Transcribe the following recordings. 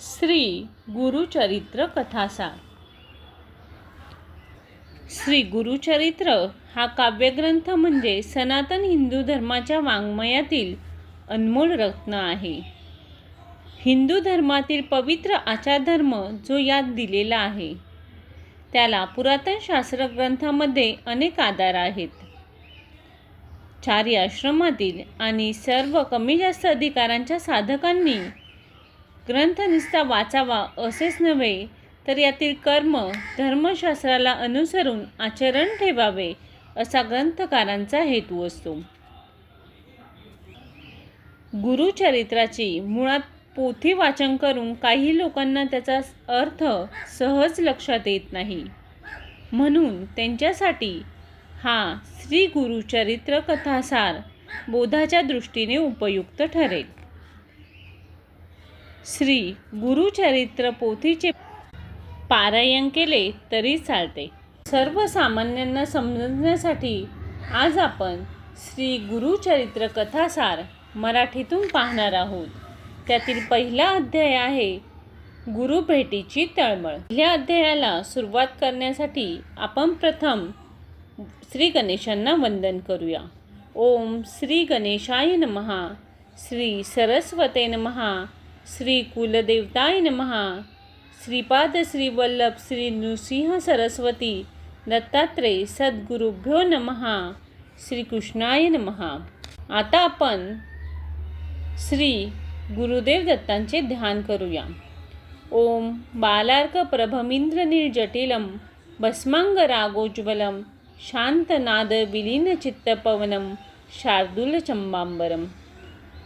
श्री गुरुचरित्र कथासार श्री गुरुचरित्र हा काव्यग्रंथ म्हणजे सनातन हिंदू धर्माच्या वाङ्मयातील अनमोल रत्न आहे. हिंदू धर्मातील पवित्र आचारधर्म जो यात दिलेला आहे त्याला पुरातन शास्त्र ग्रंथामध्ये अनेक आधार आहेत. चारी आश्रमातील आणि सर्व कमी जास्त अधिकारांच्या साधकांनी ग्रंथ नुसता वाचावा असेच नव्हे तर यातील कर्म धर्मशास्त्राला अनुसरून आचरण ठेवावे असा ग्रंथकारांचा हेतू असतो. गुरुचरित्राची मुळात पोथी वाचन करून काही लोकांना त्याचा अर्थ सहज लक्षात येत नाही. म्हणून त्यांच्यासाठी हा श्री गुरुचरित्र कथासार बोधाच्या दृष्टीने उपयुक्त ठरेल. श्री गुरुचरित्र पोथीचे पारायण केले तरी चालते. सर्वसामान्यांना समजण्यासाठी आज आपण श्री गुरुचरित्र कथासार मराठीतून पाहणार आहोत. त्यातील पहिला अध्याय आहे गुरु भेटीची तळमळ. पहिल्या अध्यायाला सुरुवात करण्यासाठी आपण प्रथम श्री गणेशांना वंदन करूया. ओम श्री गणेशाय नमहा. श्री सरस्वते नमहा. श्री कुलदेवताय नमहा श्रीपाद श्रीवल्लभ श्री नृसिंह सरस्वती दत्तात्रेय सद्गुरुभ्यो नमहा श्रीकृष्णाय नमहा आता आपण श्री गुरुदेव दत्तांचे ध्यान करूया। ओम बालार्क प्रभमिंद्र निर्जटिलम भस्मांग रागोज्वलम शांतनाद विलीन चित्तपवनं शार्दूल चंबांबरम।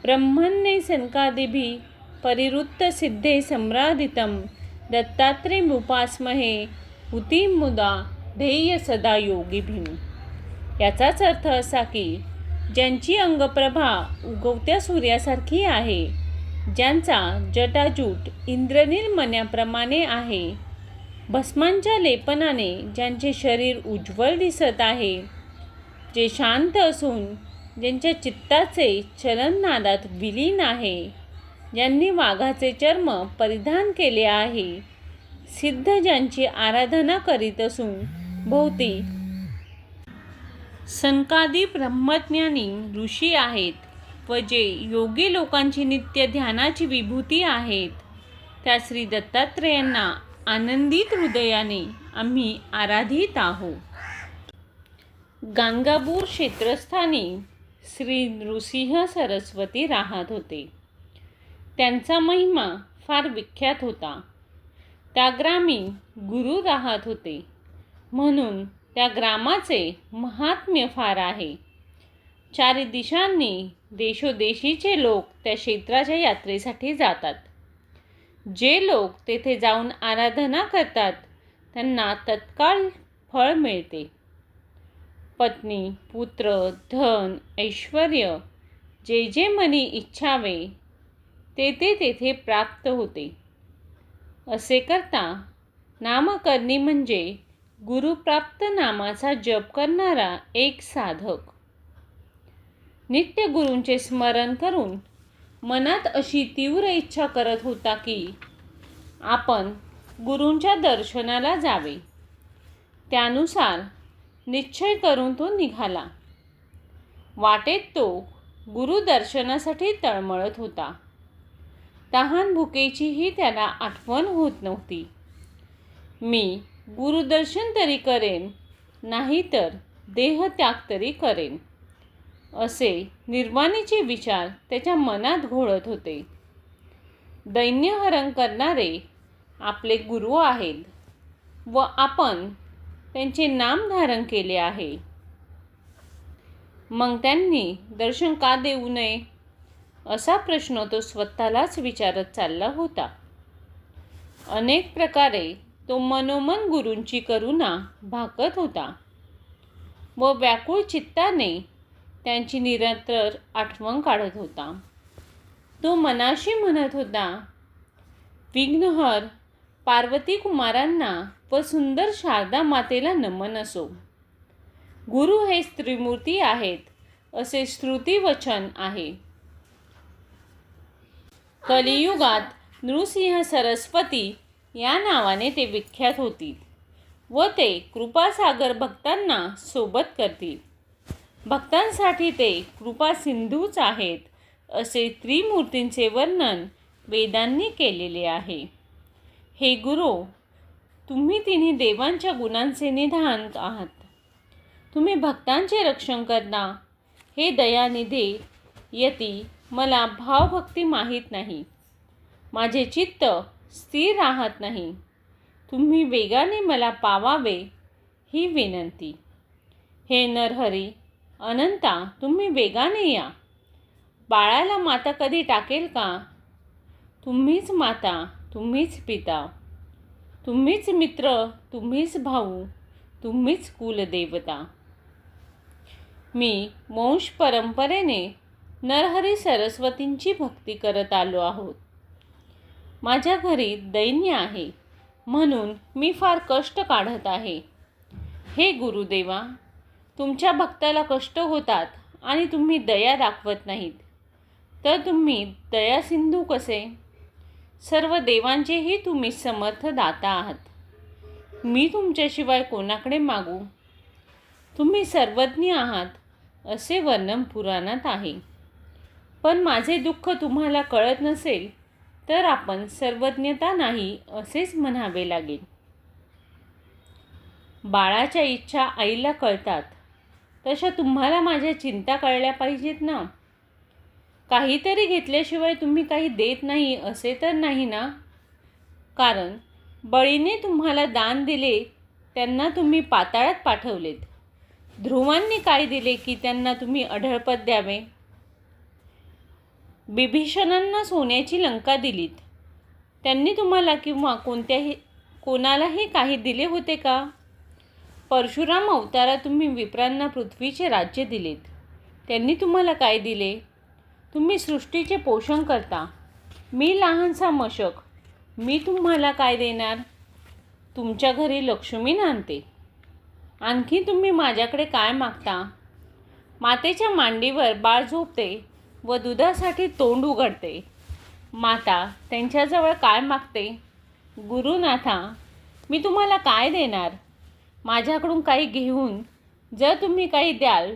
ब्रह्मन्ने सनकादिभिः परिवृत्त सिद्धे सम्रादितं दत्तात्रेमुपास्महे हुतीं मुदा ध्येय सदा योगिभिं याचाच अर्थ असा की ज्यांची अंगप्रभा उगवत्या सूर्यासारखी आहे ज्यांचा जटाजूट इंद्रनील मन्याप्रमाणे आहे भस्मांच्या लेपनाने ज्यांचे शरीर उज्ज्वल दिसत आहे जे शांत असून ज्यांच्या चित्ताचे चलननादात विलीन आहे। ज्यांनी वाघाचे चर्म परिधान केले आहे सिद्ध ज्यांची आराधना करीत असून भोवती संकादी ब्रह्मज्ञानी ऋषी आहेत व जे योगी लोकांची नित्य ध्यानाची विभूती आहेत. त्या श्री दत्तात्रेयांना आनंदित हृदयाने आम्ही आराधित आहोत. गांगापूर क्षेत्रस्थानी श्री नृसिंह सरस्वती राहत होते. त्यांचा महिमा फार विख्यात होता. त्या ग्रामी गुरु राहत होते. म्हणून त्या ग्रामाचे महात्म्य फार आहे. चारी दिशांनी देशोदेशीचे लोक त्या क्षेत्राच्या यात्रेसाठी जातात. जे लोक तेथे जाऊन आराधना करतात त्यांना तत्काळ फळ मिळते. पत्नी पुत्र धन ऐश्वर जे जे मनी इच्छावे तेथे तेथे प्राप्त होते. असे करता नामकर्णी म्हणजे गुरुप्राप्त नामाचा जप करणारा एक साधक. नित्य गुरूंचे स्मरण करून मनात अशी तीव्र इच्छा करत होता की आपण गुरूंच्या दर्शनाला जावे. त्यानुसार निश्चय करून तो निघाला. वाटेत तो गुरुदर्शनासाठी तळमळत होता. तहान भुकेचीही त्याला आठवण होत नव्हती. मी गुरुदर्शन तरी करेन नाहीतर देहत्याग तरी करेन असे निर्वाणीचे विचार त्याच्या मनात घोळत होते. दैन्यहरण करणारे आपले गुरु आहेत व आपण त्यांचे नाम धारण केले आहे. मग त्यांनी दर्शन का देऊ नये? असा प्रश्न तो स्वतःलाच विचारत चालला होता. अनेक प्रकारे तो मनोमन गुरूंची करुणा भाकत होता व व्याकुळ चित्ताने त्यांची निरंतर आठवण काढत होता. तो मनाशी म्हणत होता विघ्नहर पार्वती कुमारांना व सुंदर शारदा मातेला नमन असो. गुरु हे स्त्रीमूर्ती आहेत असे श्रुतीवचन आहे. कलियुगात नृसिंह सरस्वती या नावाने ते विख्यात होतील व ते कृपासागर भक्तांना सोबत करतील. भक्तांसाठी ते कृपा सिंधूच आहेत असे त्रिमूर्तींचे वर्णन वेदांनी केलेले आहे. हे गुरु तुम्ही तिन्ही देवांच्या गुणांचे निधान आहात. तुम्ही भक्तांचे रक्षण करता. हे दयानिधे यती मला भावभक्ती माहीत नाही. माझे चित्त स्थिर राहत नाही. तुम्ही वेगाने मला पावावे ही विनंती. हे नरहरी अनंता तुम्ही वेगाने या. बाळाला माता कधी टाकेल का? तुम्हीच माता तुम्हीच पिता. तुम्हीच मित्र तुम्हीच भाऊ तुम्हीच कुलदेवता. मी वंश परंपरेने नरहरी सरस्वतींची भक्ती करत आलो आहोत. माझ्या घरी दैन्य आहे म्हणून मी फार कष्ट काढत आहे. हे गुरुदेवा तुमच्या भक्ताला कष्ट होतात आणि तुम्ही दया दाखवत नाहीत. तर तुम्ही दया सिंधू कसे? सर्व देवांचेही तुम्ही समर्थ दाता आहात. मी तुमच्याशिवाय कोणाकडे मागू? तुम्ही सर्वज्ञ आहात असे वर्णन पुराणात आहे. पण माझे दुःख तुम्हाला कळत नसेल तर आपण सर्वज्ञता नाही असेच म्हणावे लागेल. बाळाच्या इच्छा आईला कळतात. तशा तुम्हाला माझ्या चिंता कळल्या पाहिजेत ना? काहीतरी घेतल्याशिवाय तुम्ही काही देत नाही असे तर नाही ना? कारण बळीने तुम्हाला दान दिले त्यांना तुम्ही पाताळात पाठवलेत. ध्रुवांनी काय दिले की त्यांना तुम्ही अढळपत द्यावे? बिभीषणांना सोन्याची लंका दिलीत. त्यांनी तुम्हाला किंवा कोणत्याही कोणालाही काही दिले होते का? परशुराम अवतारा तुम्ही विप्रांना पृथ्वीचे राज्य दिलेत. त्यांनी तुम्हाला काय दिले? तुम्ही सृष्टीचे पोषण करता. मी लहानसा मशक. मी तुम्हाला काय देणार? तुमच्या घरी लक्ष्मी नांदते. आणखी तुम्ही माझ्याकडे काय मागता? मातेच्या मांडीवर बाळ झोपते. व दुधासाठी तोंड उघडते. माता त्यांच्याजवळ काय मागते? गुरुनाथा मी तुम्हाला काय देणार? माझ्याकडून काही घेऊन जर तुम्ही काही द्याल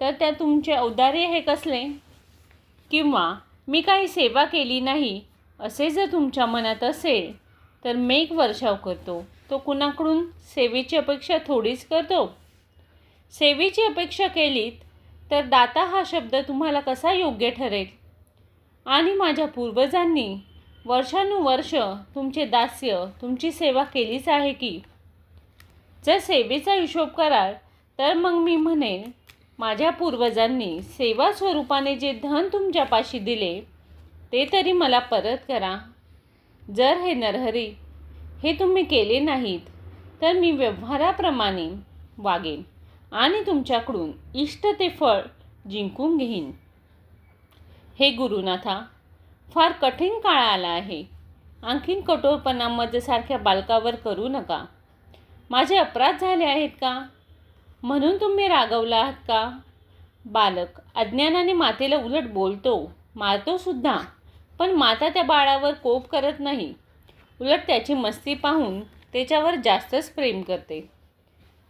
तर त्या तुमचे औदार्य हे कसले? किंवा मी काही सेवा केली नाही असे जर तुमच्या मनात असेल तर मेघ वर्षाव करतो. तो कुणाकडून? सेवेची अपेक्षा थोडीच करतो. सेवेची अपेक्षा केलीत तर दाता हा शब्द तुम्हाला कसा योग्य ठरेल? आणि माझ्या पूर्वजांनी वर्षानुवर्ष तुमचे दास्य तुमची सेवा केलीच आहे की? जर सेवेचा हिशोब कराल तर मग मी म्हणेन माझ्या पूर्वजांनी सेवा स्वरूपाने जे धन तुमच्यापाशी दिले ते तरी मला परत करा. जर हे नरहरी हे तुम्ही केले नाहीत तर मी व्यवहाराप्रमाणे वागेन. आणि तुमच्याकडून इष्ट ते फळ जिंकून घेईन. हे गुरुनाथा फार कठीण काळ आला आहे. आणखीन कठोरपणा मजसारख्या बालकावर करू नका. माझे अपराध झाले आहेत का? म्हणून तुम्ही रागवला आहात का? बालक अज्ञानाने मातेला उलट बोलतो मारतो सुद्धा पण माता त्या बाळावर कोप करत नाही. उलट त्याची मस्ती पाहून त्याच्यावर जास्तच प्रेम करते.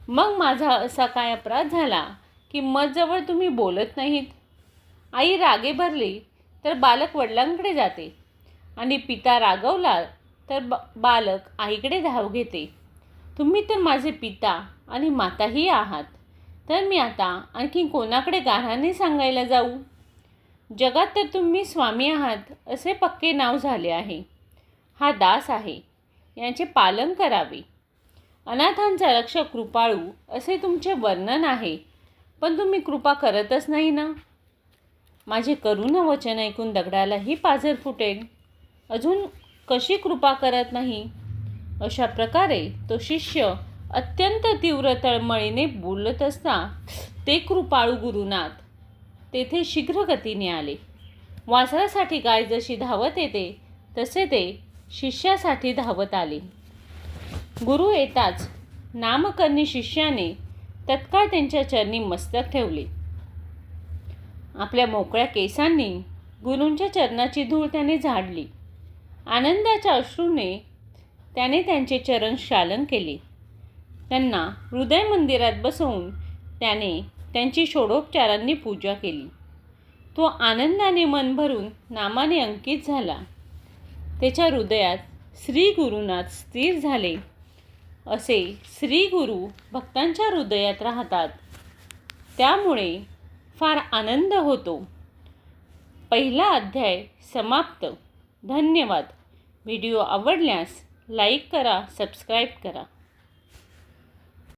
मग माझा असा काय अपराध झाला की मजजवळ तुम्ही बोलत नाहीत? आई रागे भरली तर बालक वडिलांकडे जाते आणि पिता रागवला तर बा बालक आईकडे धाव घेते. तुम्ही तर माझे पिता आणि माताही आहात. तर मी आता आणखी कोणाकडे गाऱ्हाने सांगायला जाऊ? जगात तर तुम्ही स्वामी आहात असे पक्के नाव झाले आहे. हा दास आहे. यांचे पालन करावे. अनाथांचा रक्षक कृपाळू असे तुमचे वर्णन आहे. पण तुम्ही कृपा करतच नाही ना? माझे करुण वचन ऐकून दगडालाही पाझर फुटेल अजून कशी कृपा करत नाही? अशा प्रकारे तो शिष्य अत्यंत तीव्र तळमळीने बोलत असता ते कृपाळू गुरुनाथ तेथे शीघ्रगतीने आले. वासरासाठी गाय जशी धावत येते तसे ते शिष्यासाठी धावत आले. गुरु येताच नामकर्णी शिष्याने तत्काळ त्यांच्या चरणी मस्तक ठेवले. आपल्या मोकळ्या केसांनी गुरूंच्या चरणाची धूळ त्याने झाडली. आनंदाच्या अश्रूने त्याने त्यांचे चरण शालन केले. त्यांना हृदय मंदिरात बसवून त्याने त्यांची षोडोपचारांनी पूजा केली. तो आनंदाने मन भरून नामाने अंकित झाला. त्याच्या हृदयात श्री गुरुनाथ स्थिर झाले. असे श्री गुरु भक्तांच्या हृदयात राहतात. त्यामुळे फार आनंद होतो. पहिला अध्याय समाप्त. धन्यवाद. व्हिडिओ आवडल्यास लाईक करा सबस्क्राईब करा.